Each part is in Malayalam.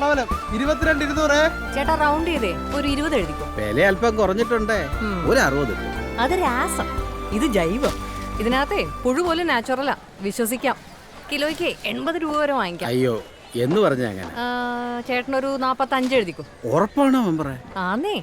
പടവലം ഇരുപത്തിരണ്ട് ഇരുന്നൂറ്. ചേട്ടാ റൗണ്ട് ചെയ്തേ. ഒരു ഇരുപത് എഴുതിക്കോ. വില അല്പം കുറഞ്ഞിട്ടുണ്ടേ. ഒരു അറുപത് അത് രാസം ഇത് ജൈവം. ഇതിനകത്തെ പുഴു പോലും നാച്ചുറലാ വിശ്വസിക്കാം. കിലോയ്ക്ക് എൺപത് രൂപ വരെ വാങ്ങിക്കാം. അയ്യോ എന്ന് പറഞ്ഞ അങ്ങനെ. ചേട്ടനൊരു നാപ്പത്തഞ്ച് എഴുതിക്കോ. ഉറപ്പാണോ മെമ്പറെ? ആന്നേ.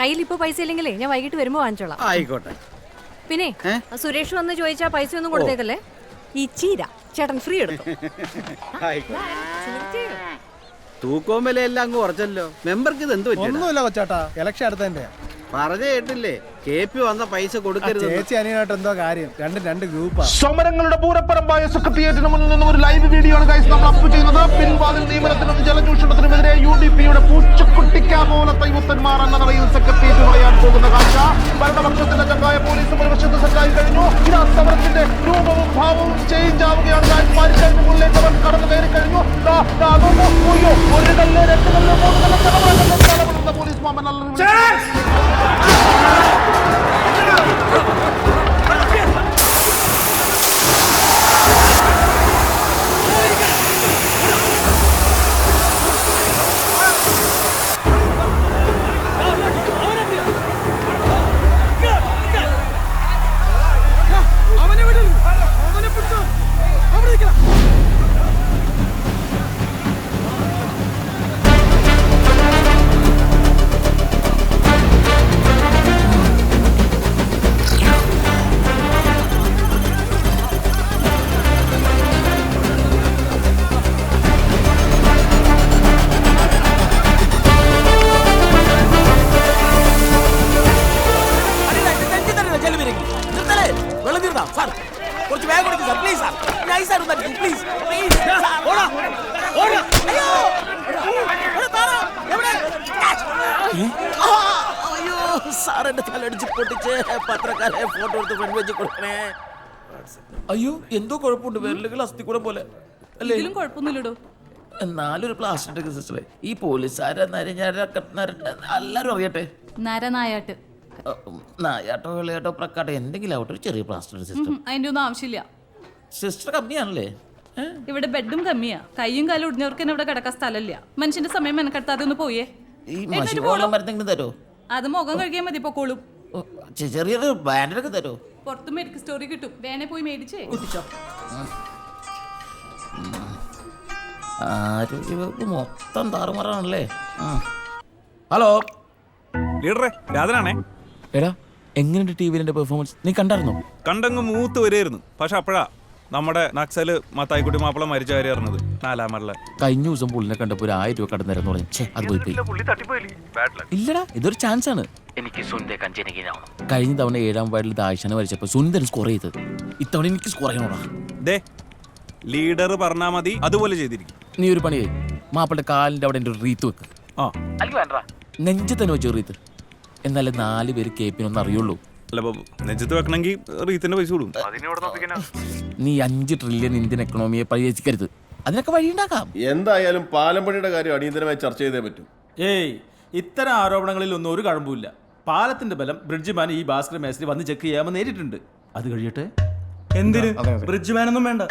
കയ്യിൽ ഇപ്പൊ പൈസ ഇല്ലെങ്കിലേ ഞാൻ വൈകിട്ട് വരുമ്പോ വാങ്ങിച്ചോളാം. ആയിക്കോട്ടെ. പിന്നെ സുരേഷ് വന്ന് ചോദിച്ചാ പൈസ ഒന്നും കൊടുത്തേക്കല്ലേ? ഈ ചീര. ചേട്ടൻ ഫ്രീ എടുത്തു. തൂക്കവും വിലയെല്ലാം അങ്ങ് കുറച്ചല്ലോ മെമ്പർക്ക് ഇത് എന്ത് പറ്റിയ ഒന്നുമില്ല കൊച്ചാട്ടാ. ഇലക്ഷൻ അടുത്തതിന്റെ പറഞ്ഞ കേട്ടില്ലേ? കെ പി വന്ന പൈസ കൊടുക്കരുത് ചേച്ചി അനിയനായിട്ട് എന്തോ കാര്യം. രണ്ടും രണ്ട് ഗ്രൂപ്പാ. സമരങ്ങളുടെ പൂരപ്പറമ്പായ സെക്രട്ടേറിയറ്റിന് മുന്നിൽ നിന്നും ഒരു ലൈവ് വീഡിയോ ആണ് ഗൈസ് നമ്മൾ അപ്പ് ചെയ്യുന്നത്. പിൻവാതിൽ നിയമനത്തിനും ജലചൂഷണത്തിനുമെതിരെ യു ഡി പിയുടെ പൂച്ചക്കുട്ടിക്കാപോലത്തെ യുദ്ധന്മാർ എന്ന നിലയിൽ സെക്രട്ടേറിയറ്റ് പറയാൻ പോകുന്ന കാഴ്ച. ഭരണപക്ഷത്തിന്റെ ചങ്കായ പോലീസ് മറുപക്ഷത്ത് സെറ്റായി കഴിഞ്ഞു. ഇതാ സമരത്തിന്റെ രൂപവും ഭാവവും ചേഞ്ച് ആവുകയാണ് ഗൈസ് പാരിക്കാരുടെ മുന്നിലേക്ക് ആ, അയ്യോ സാർ എന്റെ തലടിച്ച് പൊട്ടിച്ച് പത്രക്കാരെ ഫോട്ടോ എടുത്ത് ഫ്രണ്ട് വെച്ച് കൊടുക്കണേ. അയ്യോ എന്തോ കുഴപ്പമുണ്ട്. വിരലുകൾ കൂടെ പോലെ. അല്ലേ? ഇതിലും കുഴപ്പമൊന്നുമില്ലടോ. എന്നാലൊരു പ്ലാസ്റ്റിക് സിസ്റ്ററെ. ഈ പോലീസുകാരെ നരഞ്ഞാരൊക്കെ എല്ലാരും അറിയട്ടെ? നരനായാട്ട്. അ, ഉം, നായാട്ടോ വിളയാട്ടോ പ്രക്കാട്ടോ എന്തെങ്കിലും ആവട്ടെ ഒരു ചെറിയ പ്ലാസ്റ്റർ സിസ്റ്റം അതിന്റെ ഒന്നും ആവശ്യമില്ല. സിസ്റ്റർ കമ്മിയാണല്ലേ? ഏ? ഇവിടെ ബെഡും കമ്മിയാ. കൈയും കാലും ഒടിഞ്ഞവർക്ക് തന്നെ ഇവിടെ കിടക്കാൻ സ്ഥലമില്ല. മനുഷ്യന്റെ സമയം മെനക്കെടുത്താതെ ഒന്ന് പോയേ. ഈ മഷി. വെള്ളം മരുന്നെങ്കിലും തരോ? അത് മുഖം കഴുകിയാൽ മതി പൊക്കോളും ചെറിയൊരു ബാൻഡൊക്കെ തരോ? പുറത്ത് മെഡിക്കൽ സ്റ്റോറി കിട്ടും. വേനെ പോയി മേടിച്ചേ. കുട്ടിച്ചോ. ആരോഗ്യവകുപ്പ് മൊത്തം താറുമാറാണല്ലേ? ഹലോ. ലീഡറെ രാധനാണേ. എടാ എങ്ങനെയുണ്ട് ടി വിയിലെ പെർഫോമൻസ് നീ കണ്ടായിരുന്നോ? കണ്ടങ്ങ് മൂത്ത് വരെയായിരുന്നു. പക്ഷെ അപ്പോഴാ നമ്മുടെ നക്സൽ മത്തായിക്കുട്ടി മാപ്പിള മരിച്ച കാര്യം അറിഞ്ഞത് നാലാമറിലെ കഴിഞ്ഞ ദിവസം പുള്ളിനെ കണ്ടപ്പോ ഒരു ആയിരം രൂപ കടന്നു പറഞ്ഞു. ഛേ അത് പോയി പോയി. ഇല്ലടാ ഇതൊരു ചാൻസ് ആണ്. എനിക്ക് കഞ്ചനികനാവണം കഴിഞ്ഞ തവണ ഏഴാം വാർഡിൽ ദാഴ്ചന വരച്ചപ്പോ സുന്ദരൻ സ്കോർ ചെയ്തത്. ഇത്തവണ എനിക്ക് സ്കോർ ചെയ്യണോടാ. ദേ ലീഡർ പറഞ്ഞാ മതി അതുപോലെ ചെയ്തിരിക്കും. നീ ഒരു പണി ചെയ്യ്. മാപ്പിളുടെ കാലിന്റെ അവിടെ എന്റെ ഒരു റീത്ത് വെക്ക്. ആ. അല്ലെങ്കിൽ വേണ്ട. നെഞ്ചു തന്നെ വെച്ചു റീത്ത് എന്നാലേ നാല് പേര് കേപ്പിനൊന്നും അറിയുള്ളൂ. അല്ല ബാബു നെഞ്ചത്ത് വെക്കണമെങ്കിൽ റീത്തിന്റെ പൈസ കൊടുക്കും. നീ അഞ്ച് ട്രില്യൺ ഇന്ത്യൻ എക്കണോമിയെ പരിഹരിക്കരുത് അതിനൊക്കെ വഴിയുണ്ടാക്കാം എന്തായാലും പാലമ്പണിയുടെ കാര്യം അടിയന്തരമായി ചർച്ച ചെയ്തേ പറ്റും. ഏയ് ഇത്തരം ആരോപണങ്ങളിൽ ഒന്നും ഒരു കഴമ്പില്ല പാലത്തിന്റെ ബലം ബ്രിഡ്ജ് മാൻ ഈ ഭാസ്കർ മേസ്ത്രി വന്ന് ചെക്ക് ചെയ്യാമെന്ന് നേരിട്ടുണ്ട്. അത് കഴിയട്ടെ? എന്തിന്? ബ്രിഡ്ജ് ഒന്നും വേണ്ട.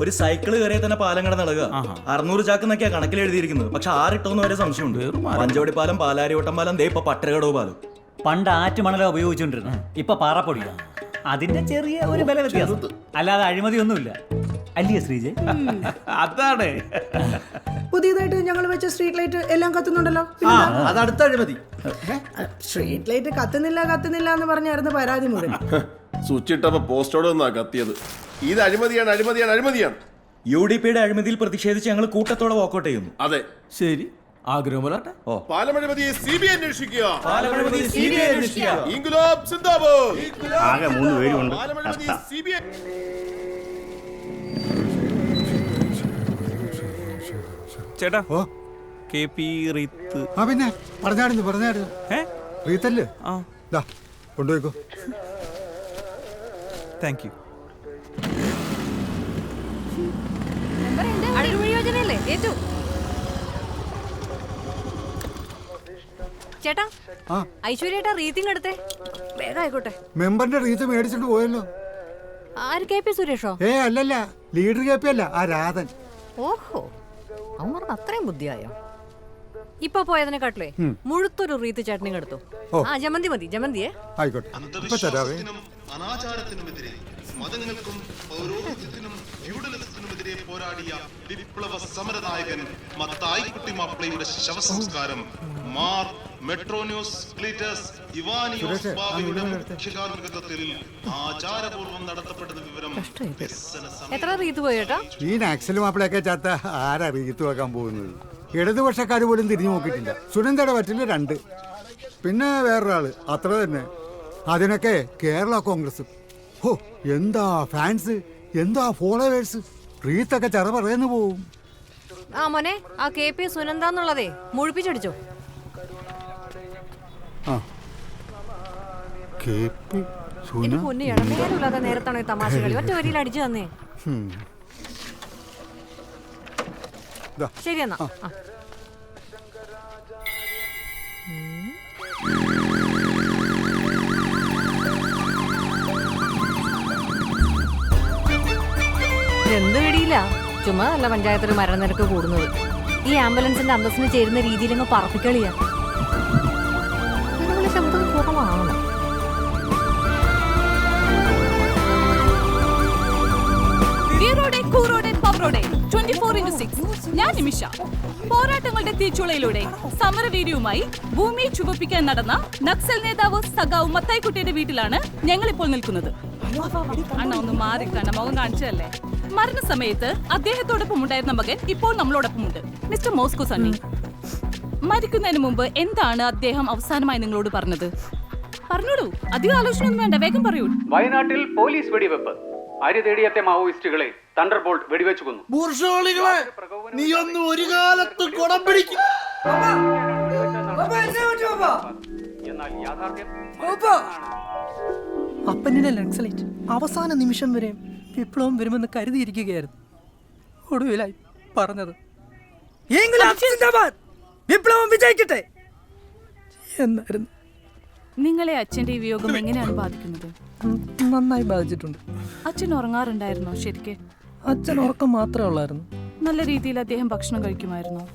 ഒരു സൈക്കിൾ കയറിയ തന്നെ പാലം കട നടക്കുക അറുന്നൂറ് ചാക്ക് എന്നൊക്കെയാ കണക്കിൽ എഴുതിയിരിക്കുന്നത് പക്ഷെ ആറിട്ടോന്ന് വരെ സംശയമുണ്ട്. പഞ്ചവടി പാലം പാലാരിവട്ടം പാലം ദേ ഇപ്പൊ പട്ടരകടവ് പാലം. പണ്ട് ആറ്റുമണല ഉപയോഗിച്ചുകൊണ്ടിരുന്നു ഇപ്പൊ പാറപ്പൊടിയാ. അതിന്റെ ചെറിയ ഒരു ബല വ്യത്യാസം. അല്ലാതെ അഴിമതിയൊന്നുമില്ല. അല്ലയോ ശ്രീജ? അതാണ്. പുതിയതായിട്ട് ഞങ്ങൾ വെച്ച സ്ട്രീറ്റ് ലൈറ്റ് എല്ലാം കത്തുന്നുണ്ടല്ലോ? അത് അടുത്ത അഴിമതി. സ്ട്രീറ്റ് ലൈറ്റ് കത്തുന്നില്ല കത്തുന്നില്ല എന്ന് പറഞ്ഞായിരുന്നു പരാതി മുഴുവൻ സ്വിച്ച് ഇട്ടപ്പോ പോസ്റ്റോട് നിന്നാ കത്തിയത്. ഇത് അഴിമതിയാണ് അഴിമതിയാണ് അഴിമതിയാണ്. യു ഡി പിയുടെ അഴിമതിയിൽ പ്രതിഷേധിച്ച് ഞങ്ങൾ കൂട്ടത്തോടെ വാക്കൗട്ട് ചെയ്യുന്നു. അതെ. ശരി. ആഗ്രഹം പോലാട്ടെ പാലമഴിമതി സി ബി അന്വേഷിക്കുക. പാലമഴിമതി CBI അന്വേഷിക്കുക. ഇൻകുലാബ് സിന്ദാബ് ആകെ മൂന്ന് പേരുണ്ട് പാലമഴിമതി സി ബി ചേട്ടാ കെ പി റീത്ത്. ആ പിന്നെ. പറഞ്ഞായിരുന്നു പറഞ്ഞായിരുന്നു ഏ? റീത്തല്ലേ? ആ. ദാ കൊണ്ടുപോയിക്കോ. താങ്ക് യു അടിപൊളി യോജനയല്ലേ? ഏറ്റു ചേട്ടാ ആ. ഐശ്വര്യേട്ടാ റീത്തിങ് എടുത്തേ. വേഗം ആയിക്കോട്ടെ മെമ്പറിന്റെ റീത്ത് മേടിച്ചിട്ട് പോയല്ലോ. ആര് കെ പി സുരേഷോ? ഏ അല്ലല്ല ലീഡർ കെ പി അല്ല ആ രാധൻ. ഓഹോ അവന്മാർക്ക് അത്രയും ബുദ്ധിയായോ? ഇപ്പൊ പോയതിനെക്കാട്ടിലേ മുഴുത്തൊരു റീത്ത് ചേട്ടനെ എടുത്തു ആ ജമന്തി മതി ജമന്തിയെ. ആയിക്കോട്ടെ. ഇപ്പൊ തരാവേ. അനാചാരത്തിനുമെതിരെ മതങ്ങൾക്കും പൗരോഹിത്യത്തിനും ഫ്യൂഡലിസത്തിനുമെതിരെ പോരാടിയ വിപ്ലവ സമരനായകൻ മത്തായിക്കുട്ടി മാപ്പിളയുടെ ശവസംസ്കാരം. മാർ മെട്രോന്യൂസ് ക്ലീറ്റസ് ഇവാനിയോസ് ബാവയുടെ മുഖ്യകാർമ്മികത്വത്തിൽ ആചാരപൂർവം നടത്തപ്പെടുന്ന വിവരം എത്ര റീത്ത് പോയേട്ടാ ഈ നാക്സൽ മാപ്പിളയൊക്കെ ചാത്ത ആരാ റീത്ത് വെക്കാൻ പോകുന്നത്? ഇടതുപക്ഷക്കാർ പോലും തിരിഞ്ഞു നോക്കിയിട്ടില്ല. സുനന്ദയുടെ പറ്റില്ല രണ്ട്. പിന്നെ വേറൊരാൾ. അത്ര തന്നെ. അതിനൊക്കെ കേരള കോൺഗ്രസ്. ഹോ എന്താ ഫാൻസ്? എന്താ ഫോളോവേഴ്സ്? റീത്തൊക്കെ ചെറ പറയുന്നു പോവും. ആ മോനെ ആ കെ പി സുനന്ദ എന്നുള്ളതേ മുഴിപ്പിച്ചടിച്ചോ? ആ. കെ പി സുന എന്റെ പൊന്നു ഇടനേരമില്ലാതെ നേരത്താണോ ഈ തമാശ കളി? ഒറ്റ വരിയിൽ അടിച്ചു തന്നേ. ശരി എന്നാ. ആ. എന്ത് പിടിയില്ല? ചുമ്മാ അല്ല പഞ്ചായത്തിൽ മരണനിരക്ക് കൂടുന്നത്. ഈ ആംബുലൻസിന്റെ അന്തസ്സിന് ചേരുന്ന രീതിയിൽ അങ്ങ് പറപ്പിക്കളിയാ. നിങ്ങളുടെ ശബ്ദം കുറവാണ്. വീറോടെ കൂറോടെ പവറോടെ 24 into 6 ഞാൻ നിമിഷ. പോരാട്ടങ്ങളുടെ തീച്ചുളയിലൂടെ സമരവീര്യവുമായി ഭൂമി ചുവപ്പിക്കാൻ നടന്ന നക്സൽ നേതാവ് സഖാവ് മത്തായിക്കുട്ടിയുടെ വീട്ടിലാണ് ഞങ്ങൾ ഇപ്പോൾ നിൽക്കുന്നത് അണ്ണ ഒന്ന് മാറി കണ്ണ മുഖം കാണിച്ചതല്ലേ? മരണസമയത്ത് അദ്ദേഹത്തോടൊപ്പം ഉണ്ടായിരുന്ന മകൻ ഇപ്പോൾ നമ്മളോടൊപ്പമുണ്ട്. മിസ്റ്റർ മോസ്കോ സണ്ണി മരിക്കുന്നതിന് മുമ്പ് എന്താണ് അദ്ദേഹം അവസാനമായി നിങ്ങളോട് പറഞ്ഞത്? പറഞ്ഞോളൂ അധികം ആലോചനയൊന്നും വേണ്ട വേഗം പറയൂ. വയനാട്ടിൽ പോലീസ് വെടിവെപ്പ്. അരി തേടിയെത്തിയ മാവോയിസ്റ്റുകളെ തണ്ടർ ബോൾട്ട് വെടിവെച്ചു കൊന്നു. ബൂർഷോളികളെ നീ ഒന്ന് ഒരു കാലത്ത് കുടം പിടിക്കും. എന്നാൽ യാഥാർത്ഥ്യം അപ്പനിലെ നക്സലൈറ്റ് അവസാന നിമിഷം വരെ വിപ്ലവം വരുമെന്ന് കരുതിയിരിക്കുകയായിരുന്നു. ഒടുവിലായി പറഞ്ഞത് വിപ്ലവം വിജയിക്കട്ടെ എന്നായിരുന്നു. നിങ്ങളെ അച്ഛന്റെ ഈ വിയോഗം എങ്ങനെയാണ് ബാധിക്കുന്നത്? നന്നായി ബാധിച്ചിട്ടുണ്ട്. അച്ഛൻ ഉറങ്ങാറുണ്ടായിരുന്നോ? ശരിക്ക്? അച്ഛൻ ഉറക്കം മാത്രമേ ഉള്ളായിരുന്നു. നല്ല രീതിയിൽ അദ്ദേഹം ഭക്ഷണം കഴിക്കുമായിരുന്നോ?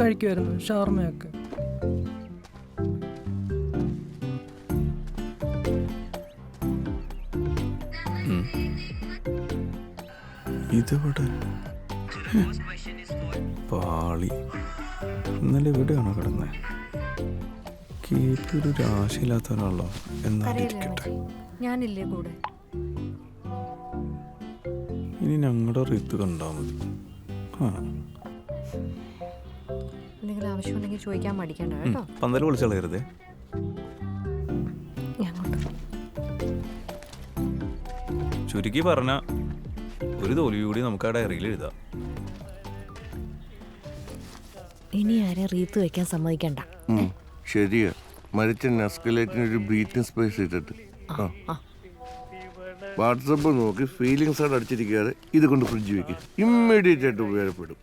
കഴിക്കുമായിരുന്നു ഷവർമയൊക്കെ. ഇതിവിടെ പാളി. ഇന്നലെ ഇവിടെയാണോ കിടന്നത് കേട്ടൊരു രാശിയില്ലാത്ത ഒരാളോ? എന്നറിയിരിക്കട്ടെ ഞാനില്ലേ കൂടെ? ഇനി ഞങ്ങളുടെ റീത്ത് കണ്ടാ മതി. ആ. എന്തെങ്കിലും ആവശ്യമുണ്ടെങ്കിൽ ചോദിക്കാൻ മടിക്കണ്ട കേട്ടോ. പന്തൽ ചുരുക്കി പറഞ്ഞ ഒരു തോൽവി കൂടി നമുക്ക് ആ ഡയറിയിൽ എഴുതാം. ഇനി ആരെ റീത്ത് വെക്കാൻ സമ്മതിക്കണ്ട. ശരിയാ. മരിച്ച നസ്കലേറ്റിന് ഒരു ബ്രീത്തിങ് സ്പേസ് ഇട്ടിട്ട്. വാട്സപ്പ് നോക്കി ഫീലിങ്സ് ആണ് അടിച്ചിരിക്കാതെ ഇത് കൊണ്ട് ഫ്രിഡ്ജ് വെക്കും. ഇമ്മീഡിയറ്റ് ആയിട്ട് ഉപകാരപ്പെടും.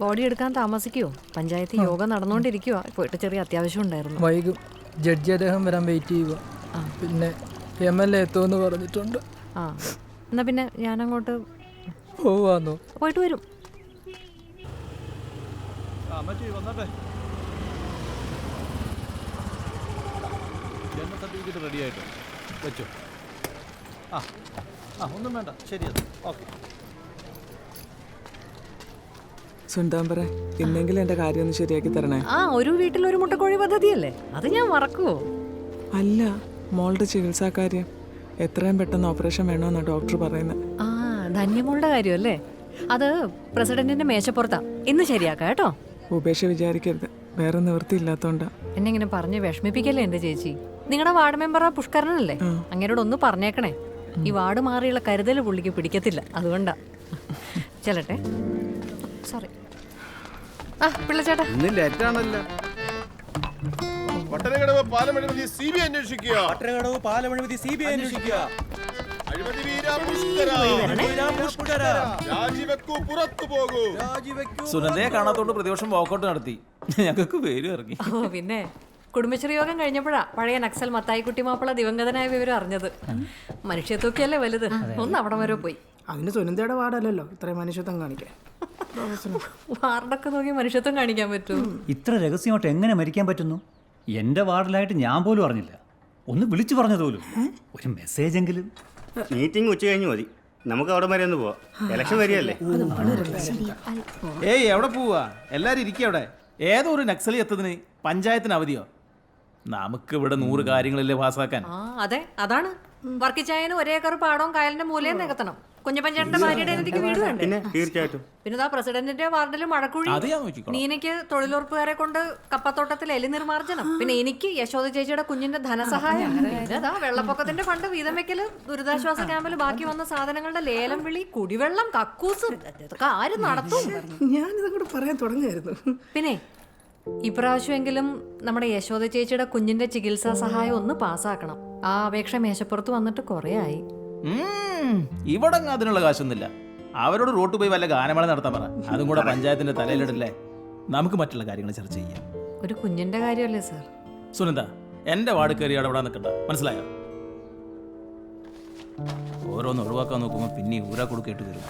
ബോഡി എടുക്കാൻ താമസിക്കുവോ? പഞ്ചായത്ത് യോഗം നടന്നുകൊണ്ടിരിക്കുവോ. പോയിട്ട് ചെറിയ അത്യാവശ്യം ഉണ്ടായിരുന്നു. വൈകും. ജഡ്ജി അദ്ദേഹം വരാൻ വെയിറ്റ് ചെയ്യുക പിന്നെ എം എൽ എ എത്തുമെന്ന് പറഞ്ഞിട്ടുണ്ട്. ആ എന്നാ പിന്നെ ഞാനങ്ങോട്ട് പോവാന്നോ? പോയിട്ട് വരും. ജനന സർട്ടിഫിക്കറ്റ് റെഡി ആയിട്ട് വെച്ചോ. ആ ആ ഒന്നും വേണ്ട. ശരി അത്. ഓക്കെ. സുണ്ടാമ്പറ ഇന്നെങ്കിലും എന്റെ കാര്യം ഒന്ന് ശരിയാക്കി തരണേ. ആ ഒരു വീട്ടിൽ ഒരു മുട്ടക്കോഴി പദ്ധതിയല്ലേ? അത് ഞാൻ മറക്കുവോ? അല്ല മോളുടെ ചികിത്സാ കാര്യം എത്രയും പെട്ടെന്ന് ഓപ്പറേഷൻ വേണമെന്നാണ് ഡോക്ടർ പറയുന്നത്. ആ ധന്യമോളുടെ കാര്യമല്ലേ? അത് പ്രസിഡന്റിന്റെ മേശപ്പുറത്താ. ഇന്ന് ശരിയാക്കാം കേട്ടോ? ഉപേക്ഷ വിചാരിക്കരുത്. വേറെ നിവൃത്തിയില്ലാത്തോണ്ടാ എന്നെ ഇങ്ങനെ പറഞ്ഞ് വിഷമിപ്പിക്കല്ലേ എന്റെ ചേച്ചി? നിങ്ങളുടെ വാർഡ് മെമ്പർ ആ. പുഷ്കരനല്ലേ അങ്ങനോട് ഒന്ന് പറഞ്ഞേക്കണേ. ഈ വാർഡ് മാറിയുള്ള കരുതൽ പുള്ളിക്ക് പിടിക്കത്തില്ല. അതുകൊണ്ടാ. ചെല്ലട്ടെ. സോറി ആ പിള്ളച്ചേട്ടാ. ഇന്ന് ലേറ്റാണല്ലോ. പട്ടണകടവ് പാലമഴിമതി സി ബി അന്വേഷിക്കുക. പട്ടണകടവ് പാലമഴിമതി സി ബി ഐ അന്വേഷിക്കുക. അഴിമതി വീര പുഷ്കര. രാജിവെക്കൂ പുറത്തു പോകൂ. സുനന്ദയെ കാണാത്തോണ്ട് പ്രതിപക്ഷം വാക്കൗട്ട് നടത്തി. ഞങ്ങൾക്ക് പേര് ഇറങ്ങി. ഓ പിന്നെ. കുടുംബശ്രീ യോഗം കഴിഞ്ഞപ്പോഴാ പഴയ നക്സൽ മത്തായിക്കുട്ടി മാപ്പിള ദിവംഗതനായ വിവരം അറിഞ്ഞത്. മനുഷ്യത്വക്കല്ലേ വലുത്? ഒന്ന് അവിടം വരെ പോയി. അതിന് സുനന്ദയുടെ വാർഡല്ലല്ലോ. ഇത്രയും മനുഷ്യത്വം കാണിക്കാൻ. വാർഡൊക്കെ നോക്കി മനുഷ്യത്വം കാണിക്കാൻ പറ്റും ഇത്ര രഹസ്യമായിട്ട് എങ്ങനെ മരിക്കാൻ പറ്റുന്നു? എന്റെ വാർഡിലായിട്ട് ഞാൻ പോലും അറിഞ്ഞില്ല. ഒന്ന് വിളിച്ചു പറഞ്ഞത് പോലും. ഒരു മെസ്സേജ് എങ്കിലും മീറ്റിംഗ് ഉച്ച കഴിഞ്ഞു മതി. നമുക്ക് അവിടെ വരെ ഒന്ന് പോവാം. ഇലക്ഷൻ വരികയല്ലേ? ഏയ് എവിടെ പോവാ? എല്ലാരും ഇരിക്കുക അവിടെ. ഏതോ ഒരു നക്സലി എത്തതിന് പഞ്ചായത്തിന് അവധിയോ? നമുക്ക് ഇവിടെ നൂറ് കാര്യങ്ങളല്ലേ പാസ്സാക്കാൻ ആ അതെ അതാണ്. വർക്കിച്ചായന് ഒരേക്കർ പാടവും കായലിന്റെ മൂലയും നികത്തണം. കുഞ്ഞപ്പഞ്ചേട്ടന്റെ ഭാര്യയുടെ എനിക്ക് വീട് വേണ്ടേ? പിന്നെ തീർച്ചയായിട്ടും. പിന്നെ ആ പ്രസിഡന്റിന്റെ വാർഡിൽ മഴക്കുഴി അത് ഞാൻ നോക്കിക്കോളാം. നീനയ്ക്ക് തൊഴിലുറപ്പുകാരെ കൊണ്ട് കപ്പത്തോട്ടത്തിൽ എലി നിർമാർജനം പിന്നെ എനിക്ക് യശോദ ചേച്ചിയുടെ കുഞ്ഞിന്റെ ധനസഹായം. പിന്നെ ദാ വെള്ളപ്പൊക്കത്തിന്റെ ഫണ്ട് വീതം വെക്കൽ ദുരിതാശ്വാസ ക്യാമ്പിൽ ബാക്കി വന്ന സാധനങ്ങളുടെ ലേലം വിളി കുടിവെള്ളം കക്കൂസ് ഇതൊക്കെ ആര് നടത്തും? ഞാൻ കൂടെ പറയാൻ തുടങ്ങായിരുന്നു പിന്നെ ഇപ്രാവശ്യമെങ്കിലും നമ്മുടെ യശോദ ചേച്ചിയുടെ കുഞ്ഞിന്റെ ചികിത്സാ സഹായം ഒന്ന് പാസ്സാക്കണം. ആ അപേക്ഷ മേശപ്പുറത്ത് വന്നിട്ട് കുറേ ആയി. ഉം, ഇവിടെ അതിനുള്ള കാശൊന്നുമില്ല. അവരോട് റോട്ട് പോയി വല്ല ഗാനമേള നടത്താൻ പറ. അതും കൂടെ പഞ്ചായത്തിന്റെ തലയിലിടല്ലേ. നമുക്ക് മറ്റുള്ള കാര്യങ്ങൾ ചർച്ച ചെയ്യാം. ഒരു കുഞ്ഞിന്റെ കാര്യമല്ലേ സാർ സുനന്ദ എന്റെ വാർഡ് കയറി അവിടെ നിൽക്കണ്ട മനസ്സിലായോ? ഓരോന്ന് ഒഴിവാക്കാൻ നോക്കുമ്പോൾ പിന്നെ ഊരാ കൊടുക്കേട്ട് വരും.